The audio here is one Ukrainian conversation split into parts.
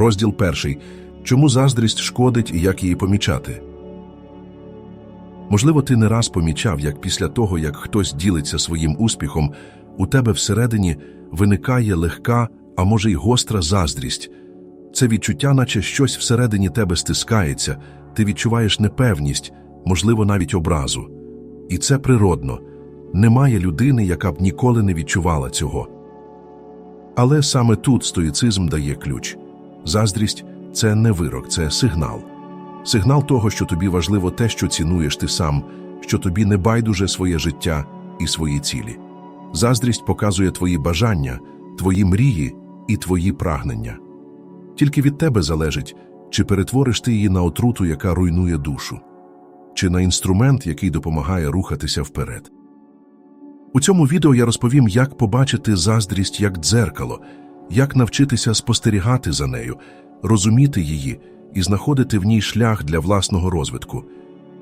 Розділ перший. Чому заздрість шкодить і як її помічати? Можливо, ти не раз помічав, як після того, як хтось ділиться своїм успіхом, у тебе всередині виникає легка, а може й гостра заздрість. Це відчуття, наче щось всередині тебе стискається, ти відчуваєш непевність, можливо, навіть образу. І це природно. Немає людини, яка б ніколи не відчувала цього. Але саме тут стоїцизм дає ключ. Заздрість це не вирок, це сигнал. Сигнал того, що тобі важливо те, що цінуєш ти сам, що тобі не байдуже своє життя і свої цілі. Заздрість показує твої бажання, твої мрії і твої прагнення. Тільки від тебе залежить, чи перетвориш ти її на отруту, яка руйнує душу, чи на інструмент, який допомагає рухатися вперед. У цьому відео я розповім, як побачити заздрість як дзеркало, як навчитися спостерігати за нею, розуміти її і знаходити в ній шлях для власного розвитку.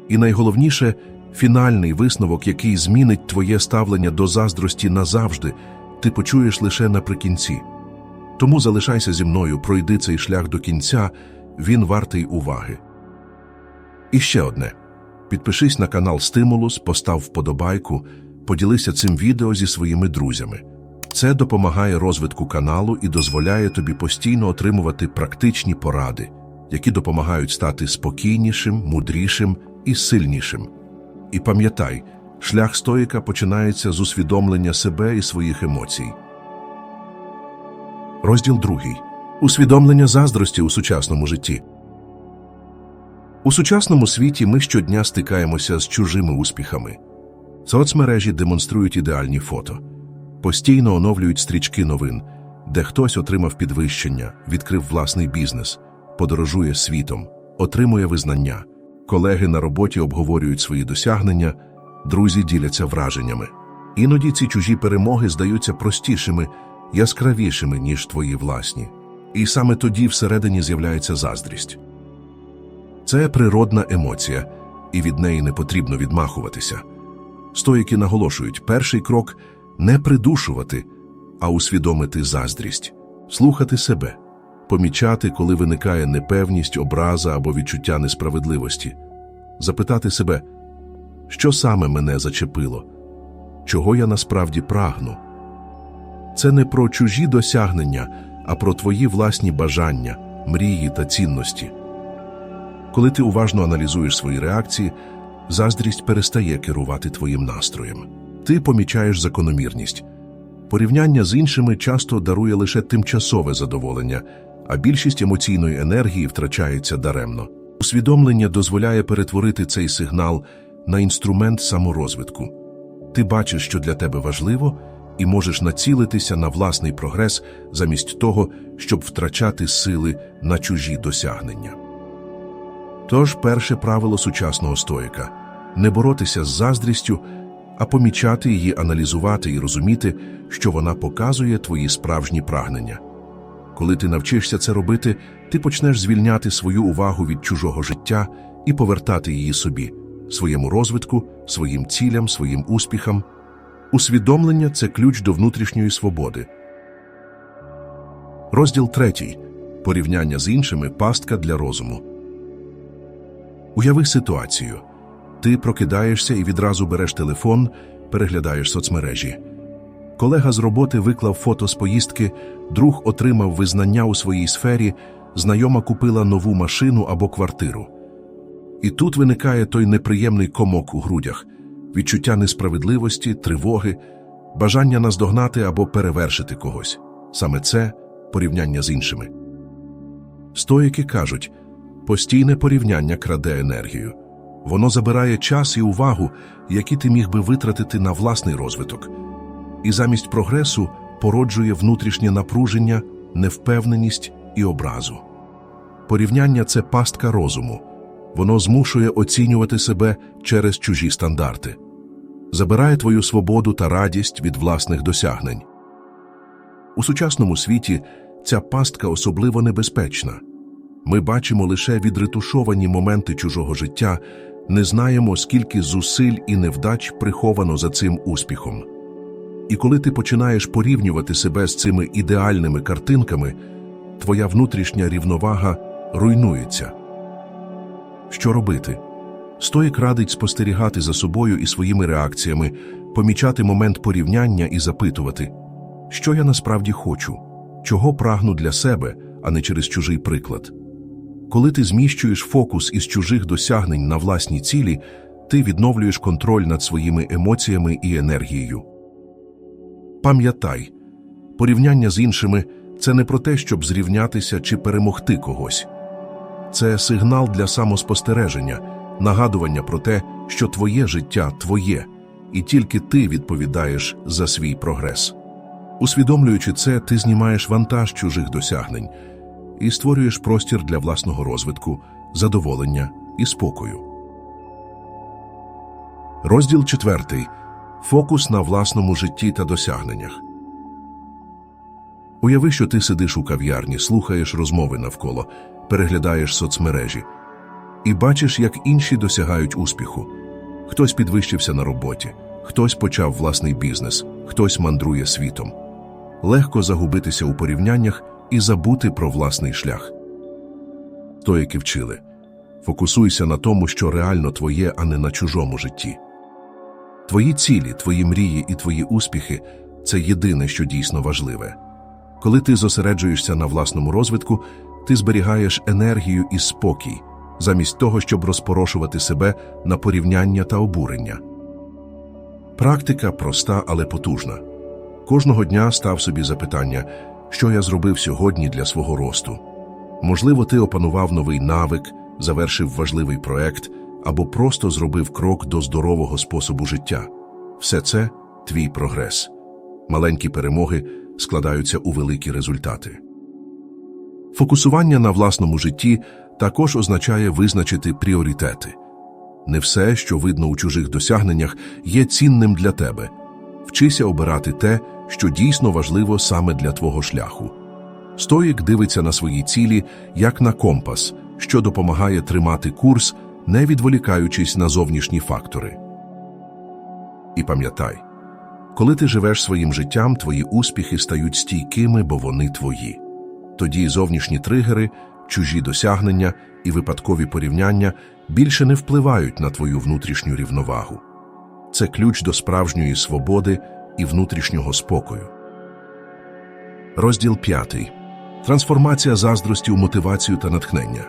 І найголовніше фінальний висновок, який змінить твоє ставлення до заздрості назавжди, ти почуєш лише наприкінці. Тому залишайся зі мною, пройди цей шлях до кінця, він вартий уваги. І ще одне: підпишись на канал Стимулус, постав вподобайку, поділися цим відео зі своїми друзями. Це допомагає розвитку каналу і дозволяє тобі постійно отримувати практичні поради, які допомагають стати спокійнішим, мудрішим і сильнішим. І пам'ятай, шлях стоїка починається з усвідомлення себе і своїх емоцій. Розділ другий. Усвідомлення заздрості у сучасному житті. У сучасному світі ми щодня стикаємося з чужими успіхами. Соцмережі демонструють ідеальні фото, постійно оновлюють стрічки новин, де хтось отримав підвищення, відкрив власний бізнес, подорожує світом, отримує визнання. Колеги на роботі обговорюють свої досягнення, друзі діляться враженнями. Іноді ці чужі перемоги здаються простішими, яскравішими, ніж твої власні. І саме тоді всередині з'являється заздрість. Це природна емоція, і від неї не потрібно відмахуватися. Стоїки наголошують, перший крок не придушувати, а усвідомити заздрість, слухати себе, помічати, коли виникає непевність, образа або відчуття несправедливості, запитати себе, що саме мене зачепило, чого я насправді прагну. Це не про чужі досягнення, а про твої власні бажання, мрії та цінності. Коли ти уважно аналізуєш свої реакції, заздрість перестає керувати твоїм настроєм. Ти помічаєш закономірність. Порівняння з іншими часто дарує лише тимчасове задоволення, а більшість емоційної енергії втрачається даремно. Усвідомлення дозволяє перетворити цей сигнал на інструмент саморозвитку. Ти бачиш, що для тебе важливо, і можеш націлитися на власний прогрес замість того, щоб втрачати сили на чужі досягнення. Тож перше правило сучасного стоїка не боротися з заздрістю, а помічати її, аналізувати і розуміти, що вона показує твої справжні прагнення. Коли ти навчишся це робити, ти почнеш звільняти свою увагу від чужого життя і повертати її собі, своєму розвитку, своїм цілям, своїм успіхам. Усвідомлення це ключ до внутрішньої свободи. Розділ третій. Порівняння з іншими пастка для розуму. Уяви ситуацію. Ти прокидаєшся і відразу береш телефон, переглядаєш соцмережі. Колега з роботи виклав фото з поїздки, друг отримав визнання у своїй сфері, знайома купила нову машину або квартиру. І тут виникає той неприємний комок у грудях, відчуття несправедливості, тривоги, бажання наздогнати або перевершити когось. Саме це порівняння з іншими. Стоїки кажуть, постійне порівняння краде енергію. Воно забирає час і увагу, які ти міг би витратити на власний розвиток, і замість прогресу породжує внутрішнє напруження, невпевненість і образу. Порівняння це пастка розуму, воно змушує оцінювати себе через чужі стандарти, забирає твою свободу та радість від власних досягнень. У сучасному світі ця пастка особливо небезпечна. Ми бачимо лише відретушовані моменти чужого життя, не знаємо, скільки зусиль і невдач приховано за цим успіхом. І коли ти починаєш порівнювати себе з цими ідеальними картинками, твоя внутрішня рівновага руйнується. Що робити? Стоїк радить спостерігати за собою і своїми реакціями, помічати момент порівняння і запитувати, що я насправді хочу, чого прагну для себе, а не через чужий приклад. Коли ти зміщуєш фокус із чужих досягнень на власні цілі, ти відновлюєш контроль над своїми емоціями і енергією. Пам'ятай, порівняння з іншими це не про те, щоб зрівнятися чи перемогти когось. Це сигнал для самоспостереження, нагадування про те, що твоє життя твоє, і тільки ти відповідаєш за свій прогрес. Усвідомлюючи це, ти знімаєш вантаж чужих досягнень і створюєш простір для власного розвитку, задоволення і спокою. Розділ четвертий. Фокус на власному житті та досягненнях. Уяви, що ти сидиш у кав'ярні, слухаєш розмови навколо, переглядаєш соцмережі і бачиш, як інші досягають успіху. Хтось підвищився на роботі, хтось почав власний бізнес, хтось мандрує світом. Легко загубитися у порівняннях і забути про власний шлях. Стоїки вчили. Фокусуйся на тому, що реально твоє, а не на чужому житті. Твої цілі, твої мрії і твої успіхи це єдине, що дійсно важливе. Коли ти зосереджуєшся на власному розвитку, ти зберігаєш енергію і спокій, замість того, щоб розпорошувати себе на порівняння та обурення. Практика проста, але потужна. Кожного дня став собі запитання, що я зробив сьогодні для свого росту. Можливо, ти опанував новий навик, завершив важливий проект або просто зробив крок до здорового способу життя. Все це твій прогрес. Маленькі перемоги складаються у великі результати. Фокусування на власному житті також означає визначити пріоритети. Не все, що видно у чужих досягненнях, є цінним для тебе. Вчися обирати те, що дійсно важливо саме для твого шляху. Стоїк дивиться на свої цілі як на компас, що допомагає тримати курс, не відволікаючись на зовнішні фактори. І пам'ятай, коли ти живеш своїм життям, твої успіхи стають стійкими, бо вони твої. Тоді зовнішні тригери, чужі досягнення і випадкові порівняння більше не впливають на твою внутрішню рівновагу. Це ключ до справжньої свободи і внутрішнього спокою. Розділ 5. Трансформація заздрості у мотивацію та натхнення.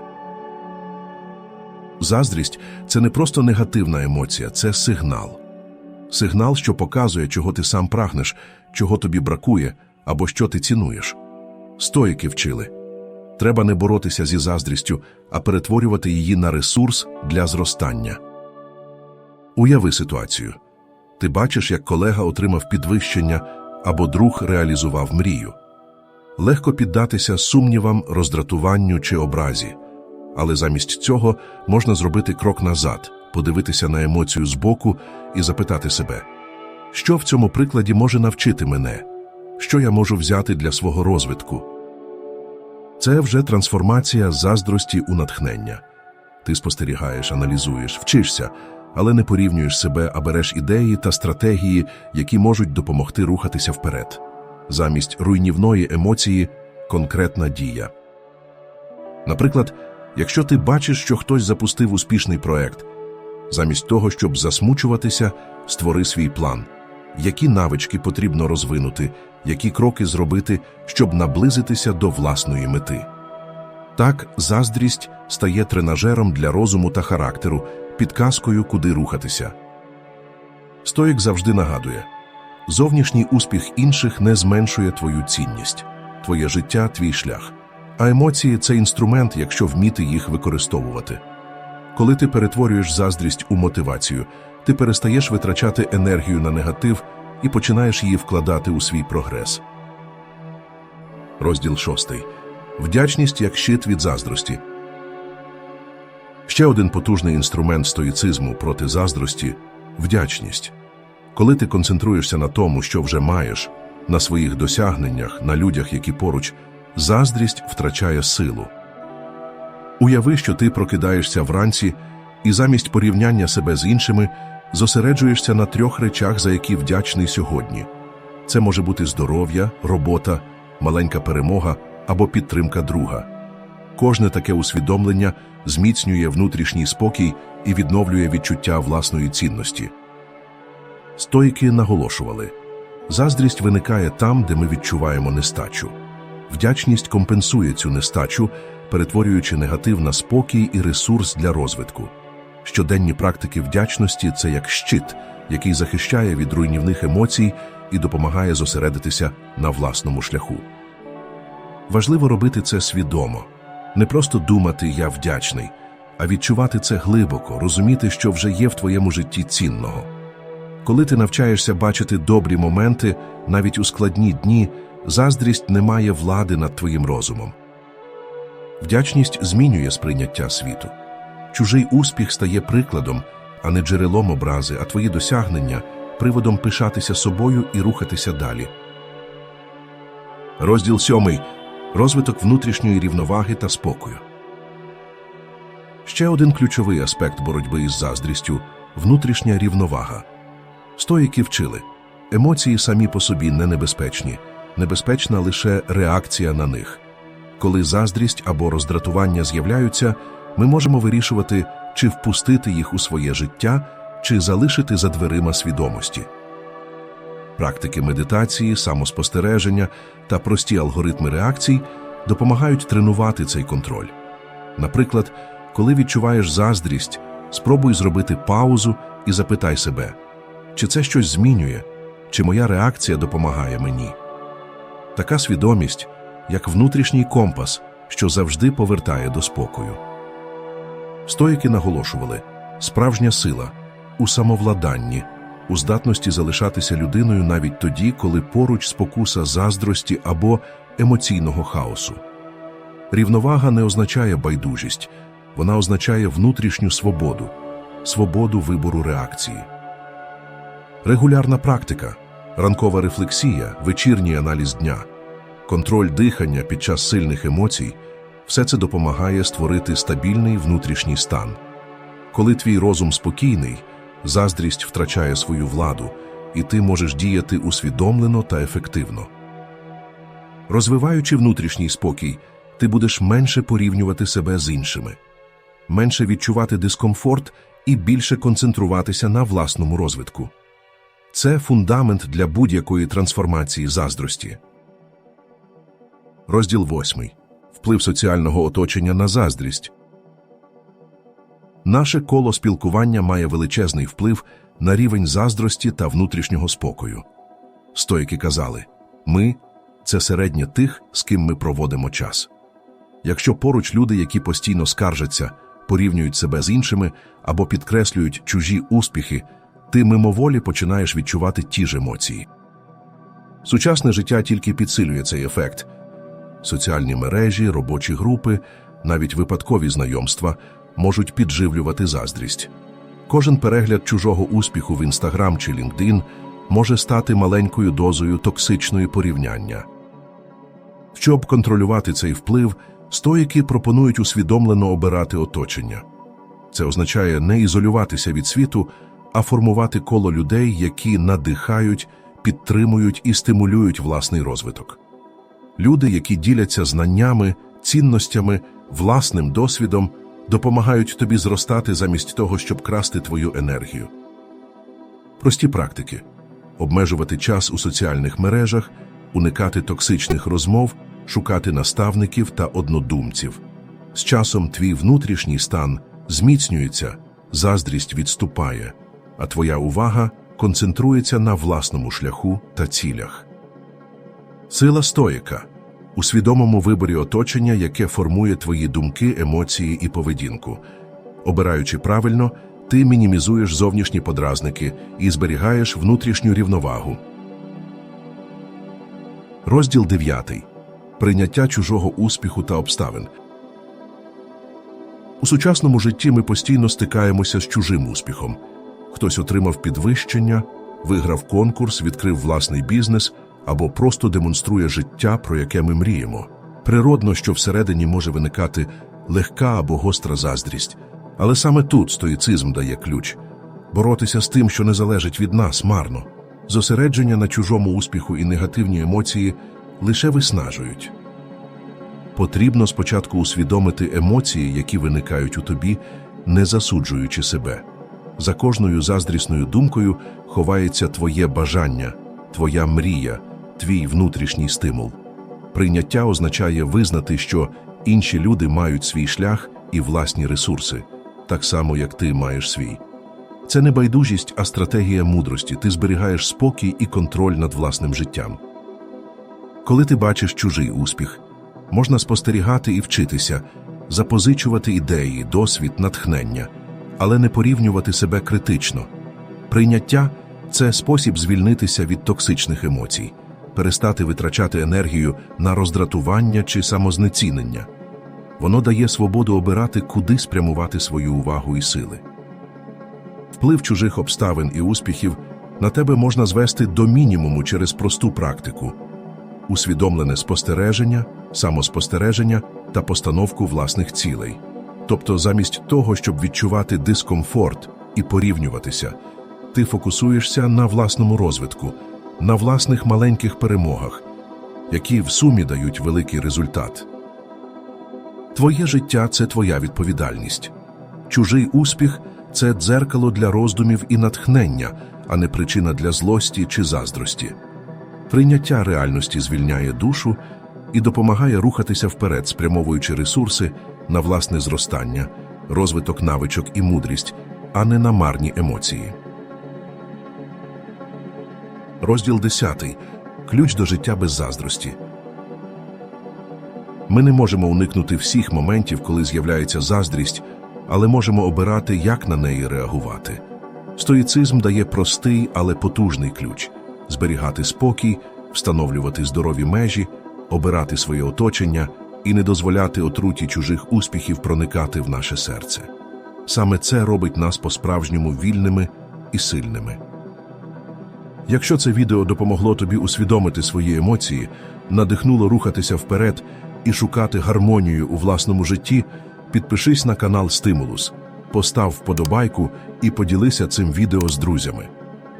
Заздрість це не просто негативна емоція, це сигнал. Сигнал, що показує, чого ти сам прагнеш, чого тобі бракує або що ти цінуєш. Стоїки вчили. Треба не боротися зі заздрістю, а перетворювати її на ресурс для зростання. Уяви ситуацію. Ти бачиш, як колега отримав підвищення або друг реалізував мрію. Легко піддатися сумнівам, роздратуванню чи образі, але замість цього можна зробити крок назад, подивитися на емоцію збоку і запитати себе, що в цьому прикладі може навчити мене, що я можу взяти для свого розвитку. Це вже трансформація заздрості у натхнення. Ти спостерігаєш, аналізуєш, вчишся, але не порівнюєш себе, а береш ідеї та стратегії, які можуть допомогти рухатися вперед. Замість руйнівної емоції конкретна дія. Наприклад, якщо ти бачиш, що хтось запустив успішний проект, замість того, щоб засмучуватися, створи свій план. Які навички потрібно розвинути, які кроки зробити, щоб наблизитися до власної мети. Так, заздрість стає тренажером для розуму та характеру, підказкою, куди рухатися. Стоїк завжди нагадує зовнішній успіх інших не зменшує твою цінність, твоє життя, твій шлях. А емоції це інструмент, якщо вміти їх використовувати. Коли ти перетворюєш заздрість у мотивацію, ти перестаєш витрачати енергію на негатив і починаєш її вкладати у свій прогрес. Розділ 6. Вдячність як щит від заздрості. Ще один потужний інструмент стоїцизму проти заздрості вдячність. Коли ти концентруєшся на тому, що вже маєш, на своїх досягненнях, на людях, які поруч, заздрість втрачає силу. Уяви, що ти прокидаєшся вранці і замість порівняння себе з іншими зосереджуєшся на трьох речах, за які вдячний сьогодні. Це може бути здоров'я, робота, маленька перемога або підтримка друга. Кожне таке усвідомлення зміцнює внутрішній спокій і відновлює відчуття власної цінності. Стоїки наголошували заздрість виникає там, де ми відчуваємо нестачу. Вдячність компенсує цю нестачу, перетворюючи негатив на спокій і ресурс для розвитку. Щоденні практики вдячності це як щит, який захищає від руйнівних емоцій і допомагає зосередитися на власному шляху. Важливо робити це свідомо, не просто думати я вдячний, а відчувати це глибоко, розуміти, що вже є в твоєму житті цінного. Коли ти навчаєшся бачити добрі моменти, навіть у складні дні, заздрість не має влади над твоїм розумом. Вдячність змінює сприйняття світу. Чужий успіх стає прикладом, а не джерелом образи, а твої досягнення приводом пишатися собою і рухатися далі. Розділ сьомий. Розвиток внутрішньої рівноваги та спокою. Ще один ключовий аспект боротьби із заздрістю внутрішня рівновага. Стоїки вчили емоції самі по собі не небезпечні, небезпечна лише реакція на них. Коли заздрість або роздратування з'являються, ми можемо вирішувати, чи впустити їх у своє життя, чи залишити за дверима свідомості. Практики медитації, самоспостереження та прості алгоритми реакцій допомагають тренувати цей контроль. Наприклад, коли відчуваєш заздрість, спробуй зробити паузу і запитай себе, чи це щось змінює, чи моя реакція допомагає мені. Така свідомість, як внутрішній компас, що завжди повертає до спокою. Стоїки наголошували справжня сила у самовладанні, у здатності залишатися людиною навіть тоді, коли поруч спокуса заздрості або емоційного хаосу. Рівновага не означає байдужість, вона означає внутрішню свободу, свободу вибору реакції. Регулярна практика, ранкова рефлексія, вечірній аналіз дня, контроль дихання під час сильних емоцій все це допомагає створити стабільний внутрішній стан. Коли твій розум спокійний, заздрість втрачає свою владу, і ти можеш діяти усвідомлено та ефективно. Розвиваючи внутрішній спокій, ти будеш менше порівнювати себе з іншими, менше відчувати дискомфорт і більше концентруватися на власному розвитку. Це фундамент для будь-якої трансформації заздрості. Розділ 8. Вплив соціального оточення на заздрість. Наше коло спілкування має величезний вплив на рівень заздрості та внутрішнього спокою. Стоїки казали ми це середнє тих, з ким ми проводимо час. Якщо поруч люди, які постійно скаржаться, порівнюють себе з іншими або підкреслюють чужі успіхи, ти мимоволі починаєш відчувати ті ж емоції. Сучасне життя тільки підсилює цей ефект. Соціальні мережі, робочі групи, навіть випадкові знайомства можуть підживлювати заздрість. Кожен перегляд чужого успіху в Інстаграм чи LinkedIn може стати маленькою дозою токсичної порівняння. Щоб контролювати цей вплив, стоїки пропонують усвідомлено обирати оточення. Це означає не ізолюватися від світу, а формувати коло людей, які надихають, підтримують і стимулюють власний розвиток. Люди, які діляться знаннями, цінностями, власним досвідом, допомагають тобі зростати замість того, щоб красти твою енергію. Прості практики обмежувати час у соціальних мережах, уникати токсичних розмов, шукати наставників та однодумців. З часом твій внутрішній стан зміцнюється, заздрість відступає, а твоя увага концентрується на власному шляху та цілях. Сила стоїка у свідомому виборі оточення, яке формує твої думки, емоції і поведінку. Обираючи правильно, ти мінімізуєш зовнішні подразники і зберігаєш внутрішню рівновагу. Розділ 9. Прийняття чужого успіху та обставин. У сучасному житті ми постійно стикаємося з чужим успіхом. Хтось отримав підвищення, виграв конкурс, відкрив власний бізнес або просто демонструє життя, про яке ми мріємо. Природно, що всередині може виникати легка або гостра заздрість, але саме тут стоїцизм дає ключ боротися з тим, що не залежить від нас, марно. Зосередження на чужому успіху і негативні емоції лише виснажують. Потрібно спочатку усвідомити емоції, які виникають у тобі, не засуджуючи себе. За кожною заздрісною думкою ховається твоє бажання, твоя мрія, твій внутрішній стимул. Прийняття означає визнати, що інші люди мають свій шлях і власні ресурси, так само як ти маєш свій. Це не байдужість, а стратегія мудрості. Ти зберігаєш спокій і контроль над власним життям. Коли ти бачиш чужий успіх, можна спостерігати і вчитися, запозичувати ідеї, досвід, натхнення, але не порівнювати себе критично. Прийняття це спосіб звільнитися від токсичних емоцій, перестати витрачати енергію на роздратування чи самознецінення. Воно дає свободу обирати, куди спрямувати свою увагу і сили. Вплив чужих обставин і успіхів на тебе можна звести до мінімуму через просту практику усвідомлене спостереження, самоспостереження та постановку власних цілей. Тобто, замість того, щоб відчувати дискомфорт і порівнюватися, ти фокусуєшся на власному розвитку, на власних маленьких перемогах, які в сумі дають великий результат. Твоє життя це твоя відповідальність. Чужий успіх це дзеркало для роздумів і натхнення, а не причина для злості чи заздрості. Прийняття реальності звільняє душу і допомагає рухатися вперед, спрямовуючи ресурси на власне зростання, розвиток навичок і мудрість, а не на марні емоції. Розділ 10. Ключ до життя без заздрості. Ми не можемо уникнути всіх моментів, коли з'являється заздрість, але можемо обирати, як на неї реагувати. Стоїцизм дає простий, але потужний ключ зберігати спокій, встановлювати здорові межі, обирати своє оточення і не дозволяти отруті чужих успіхів проникати в наше серце. Саме це робить нас по-справжньому вільними і сильними. Якщо це відео допомогло тобі усвідомити свої емоції, надихнуло рухатися вперед і шукати гармонію у власному житті, підпишись на канал Стимулус, постав вподобайку і поділися цим відео з друзями.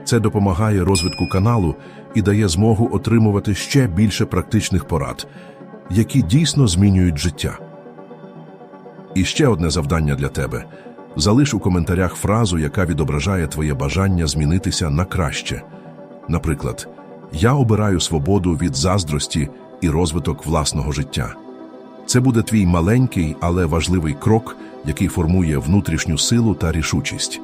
Це допомагає розвитку каналу і дає змогу отримувати ще більше практичних порад, які дійсно змінюють життя. І ще одне завдання для тебе. Залиш у коментарях фразу, яка відображає твоє бажання змінитися на краще. Наприклад, я обираю свободу від заздрості і розвиток власного життя. Це буде твій маленький, але важливий крок, який формує внутрішню силу та рішучість.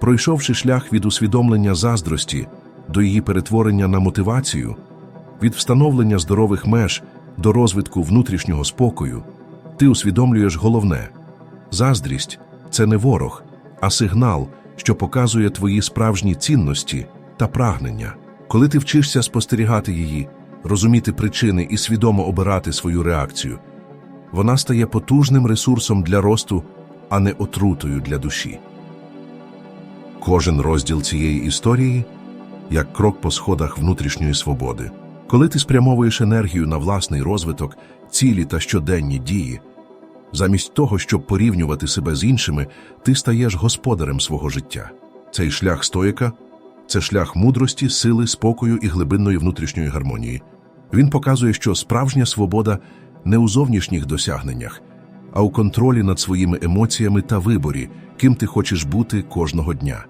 Пройшовши шлях від усвідомлення заздрості до її перетворення на мотивацію, від встановлення здорових меж до розвитку внутрішнього спокою, ти усвідомлюєш головне заздрість це не ворог, а сигнал, що показує твої справжні цінності та прагнення. Коли ти вчишся спостерігати її, розуміти причини і свідомо обирати свою реакцію, вона стає потужним ресурсом для росту, а не отрутою для душі. Кожен розділ цієї історії як крок по сходах внутрішньої свободи. Коли ти спрямовуєш енергію на власний розвиток, цілі та щоденні дії, замість того, щоб порівнювати себе з іншими, ти стаєш господарем свого життя. Цей шлях стоїка це шлях мудрості, сили, спокою і глибинної внутрішньої гармонії. Він показує, що справжня свобода не у зовнішніх досягненнях, а у контролі над своїми емоціями та виборі, ким ти хочеш бути кожного дня.